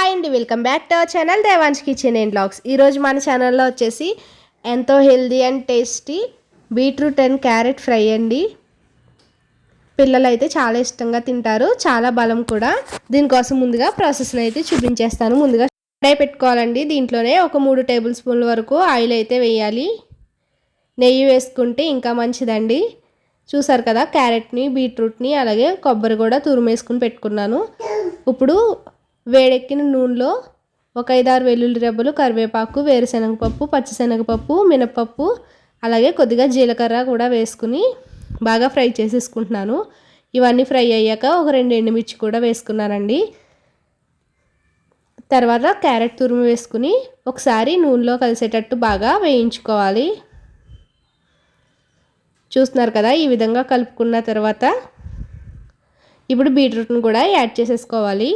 Hi అండి welcome back to our channel Devan's kitchen and blogs ఈరోజు మన ఛానల్లో వచ్చేసి ఎంతో healthy and tasty beetroot and carrot fry అండి. పిల్లలు అయితే చాలా ఇష్టంగా తింటారు చాలా బలం కూడా. దీనికోసం ముందుగా ప్రాసెస్ని అయితే చూపించేస్తాను. ముందుగా ఫ్రై పెట్టుకోవాలండి. దీంట్లోనే ఒక మూడు టేబుల్ స్పూన్ల వరకు ఆయిల్ అయితే వేయాలి. నెయ్యి వేసుకుంటే ఇంకా మంచిదండి. చూసారు కదా క్యారెట్ని బీట్రూట్ని అలాగే కొబ్బరి కూడా తురుమేసుకుని పెట్టుకున్నాను. ఇప్పుడు వేడెక్కిన నూనెలో ఒక ఐదారు వెల్లుల్లి రెబ్బలు కరివేపాకు వేరుశనగపప్పు పచ్చిశనగపప్పు మినపప్పు అలాగే కొద్దిగా జీలకర్ర కూడా వేసుకుని బాగా ఫ్రై చేసేసుకుంటున్నాను. ఇవన్నీ ఫ్రై అయ్యాక ఒక రెండు ఎండుమిర్చి కూడా వేసుకున్నానండి. తర్వాత క్యారెట్ తురుము వేసుకుని ఒకసారి నూనెలో కలిసేటట్టు బాగా వేయించుకోవాలి. చూస్తున్నారు కదా ఈ విధంగా కలుపుకున్న తర్వాత ఇప్పుడు బీట్రూట్ని కూడా యాడ్ చేసేసుకోవాలి.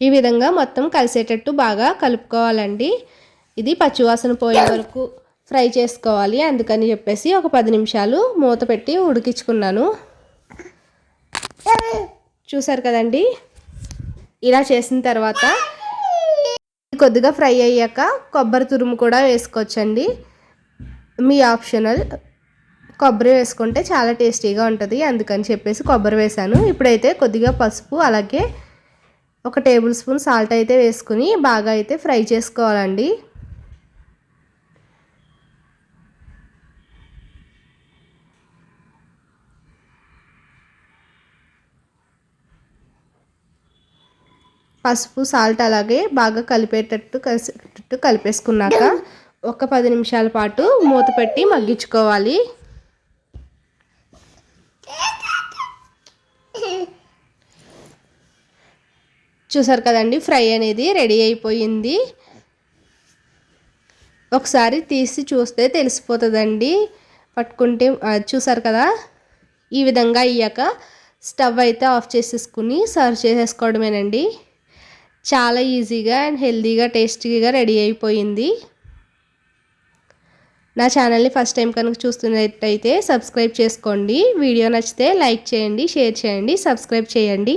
ఈ విధంగా మొత్తం కలిసేటట్టు బాగా కలుపుకోవాలండి. ఇది పచ్చివాసన పోయే వరకు ఫ్రై చేసుకోవాలి. అందుకని చెప్పేసి ఒక పది నిమిషాలు మూత పెట్టి ఉడికించుకున్నాను. చూసారు కదండి? ఇలా చేసిన తర్వాత కొద్దిగా ఫ్రై అయ్యాక కొబ్బరి తురుము కూడా వేసుకోవచ్చండి. మీ ఆప్షనల్ కొబ్బరి వేసుకుంటే చాలా టేస్టీగా ఉంటుంది. అందుకని చెప్పేసి కొబ్బరి వేసాను. ఇప్పుడైతే కొద్దిగా పసుపు అలాగే ఒక టేబుల్ స్పూన్ సాల్ట్ అయితే వేసుకుని బాగా అయితే ఫ్రై చేసుకోవాలండి. పసుపు సాల్ట్ అలాగే బాగా కలిపేటట్టు కలిసేటట్టు కలిపేసుకున్నాక ఒక పది నిమిషాల పాటు మూత పెట్టి మగ్గించుకోవాలి. చూసారు కదండి ఫ్రై అనేది రెడీ అయిపోయింది. ఒకసారి తీసి చూస్తే తెలిసిపోతుందండి. పట్టుకుంటే చూసారు కదా ఈ విధంగా అయ్యాక స్టవ్ అయితే ఆఫ్ చేసేసుకుని సర్వ్ చేసేసుకోవడమేనండి. చాలా ఈజీగా అండ్ హెల్తీగా టేస్టీగా రెడీ అయిపోయింది. నా ఛానల్ని ఫస్ట్ టైం కనుక చూస్తున్నట్టయితే సబ్స్క్రైబ్ చేసుకోండి. వీడియో నచ్చితే లైక్ చేయండి షేర్ చేయండి సబ్స్క్రైబ్ చేయండి.